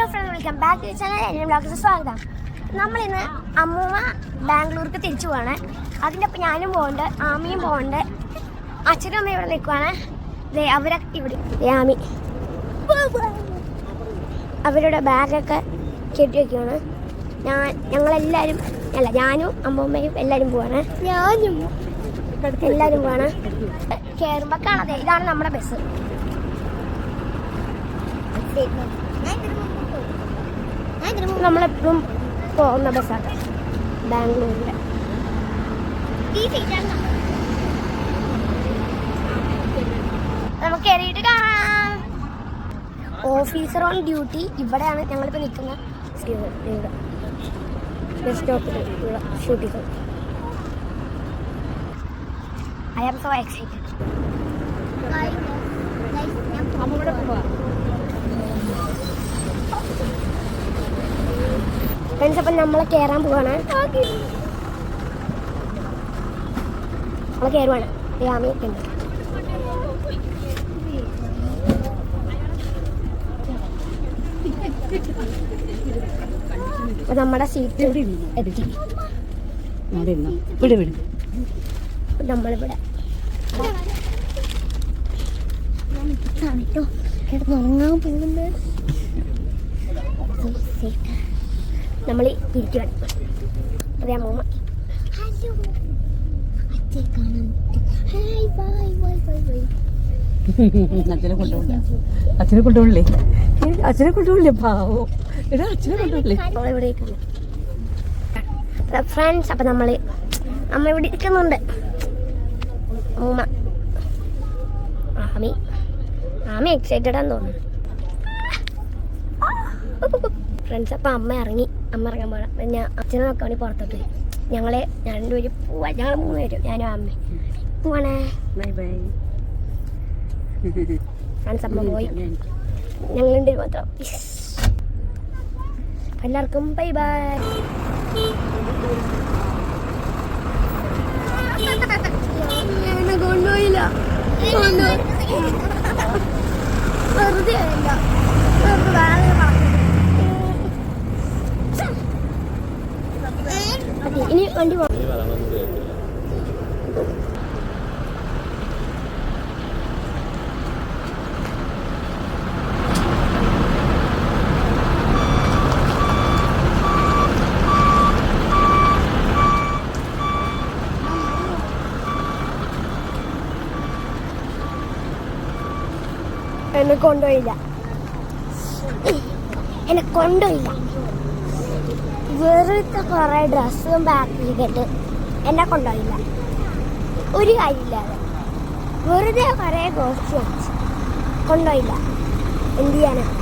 Hello friend welcome back to channel എന്റെ blogs സ്വാഗതം നമ്മളിന്ന് അമ്മൂമ്മ ബാംഗ്ലൂർക്ക് തിരിച്ചു പോവാണ്. അതിന്റെ ഒപ്പം ഞാനും പോകുന്നുണ്ട് ആമിയും പോകുന്നുണ്ട് അച്ഛനും അമ്മയും ഇവിടെ നിൽക്കുവാണ്. ദേ അവരൊക്കെ ഇവിടെ ദേ ആമി. അവരുടെ ബാഗൊക്കെ കെട്ടി വയ്ക്കുവാണ് ഞാൻ ഞങ്ങളെല്ലാവരും അല്ല ഞാനും അമ്മൂമ്മയും എല്ലാവരും പോവാണ്. ഞാനും. എല്ലാവരും പോവാണ്. കയറുമ്പോൾ കാണാതെ ഇതാണ് നമ്മുടെ ബസ്. നമ്മളെപ്പോഴും പോകുന്ന ബസ്സാണ്. ബാംഗ്ലൂരിലെ. നമുക്ക് കയറിയിട്ട് കാണാം. Officer on duty. ഇവിടെയാണ് ഞങ്ങളിപ്പോൾ നിൽക്കുന്ന ഇവിടെ ബസ് സ്റ്റോപ്പിൽ ഇവിടെ shooting. I am so excited friends അപ്പം നമ്മൾ കയറാൻ പോവാണ് നമ്മൾ കയറുവാണ് രാമയൊക്കെ ഉണ്ട് നമ്മുടെ സീറ്റ് എത്തി അവിടെ ഇരുന്നോ വിട് വിട് അപ്പൊ നമ്മളിവിടെ കേട്ടോ കിടന്നുറങ്ങാൻ പോകുന്നത് നമ്മൾ പിരിക്കുകയാണ് ഹലോ അച്ഛനെ കൊണ്ടുപോകില്ല അച്ഛനെ കൊണ്ടുപോകില്ലേ അച്ഛനെ കൊണ്ടുപോകില്ലേ പാവോ. എടാ അച്ഛനെ കൊണ്ടുപോകില്ലേ ഫ്രണ്ട്സ് അപ്പം നമ്മൾ അമ്മ ഇവിടെ ഇരിക്കുന്നുണ്ട്. അമ്മ ആമി. ആമി എക്സൈറ്റഡ് ആണെന്ന് തോന്നുന്നു. ഫ്രണ്ട്സ് അപ്പം അമ്മ ഇറങ്ങി. അമ്മ ഇറങ്ങാൻ പോകണം ഞാൻ അച്ഛനെ നോക്കാൻ പുറത്തോട്ട് പോയി ഞങ്ങളെ രണ്ടുപേരും പോവാ. ഞങ്ങൾ മൂന്ന് പേരും ഞാനും അമ്മ പോവാണേ. ബൈ ബൈ ഫ്രണ്ട്സ് അമ്മ പോയി. ഞങ്ങളുണ്ട് മാത്രം. എല്ലാവർക്കും ബൈ ബൈ കൊണ്ടുപോയില്ല. വെറുതെ അല്ല ഇനി വണ്ടി എന്നെ കൊണ്ടുപോയില്ല. എന്നെ കൊണ്ടുപോയില്ല. വെറുതെ കുറേ ഡ്രസ്സും ബാക്കിലിട്ട് എന്നെ കൊണ്ടുപോയില്ല. ഒരു കാര്യമില്ലാതെ. വെറുതെ കുറേ വാങ്ങിച്ചു കൊണ്ടുപോയില്ല. എന്ത് ചെയ്യാനാ?